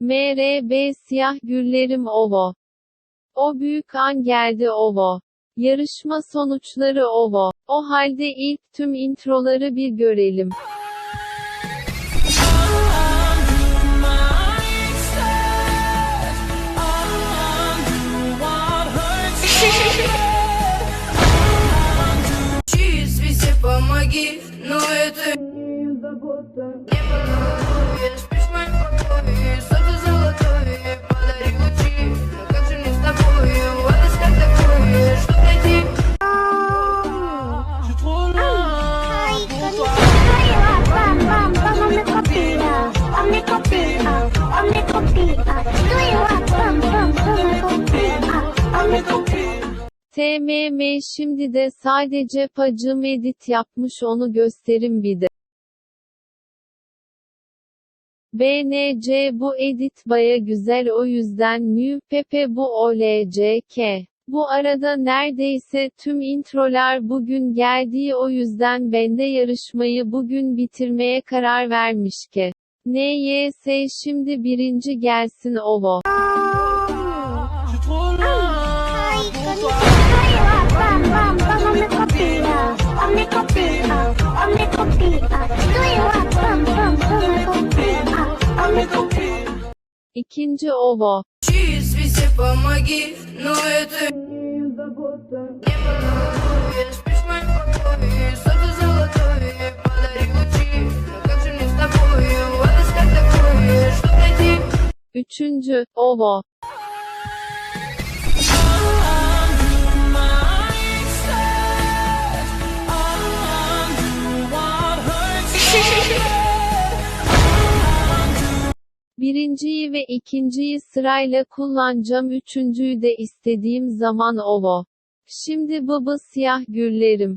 MRB siyah güllerim ovo. O büyük an geldi ovo. Yarışma sonuçları ovo. O halde ilk tüm introları bir görelim. Везде помоги, но это не забота TMM şimdi de sadece pacım edit yapmış onu gösterim bir de. BNC bu edit baya güzel o yüzden New Pepe bu OLCK. Bu arada neredeyse tüm introlar bugün geldiği o yüzden bende yarışmayı bugün bitirmeye karar vermiş ki. NYS şimdi birinci gelsin ovo. İkinci ova. Üçüncü ova. Birinciyi ve ikinciyi sırayla kullanacağım üçüncüyü de istediğim zaman ovo. Şimdi bıbı siyah güllerim.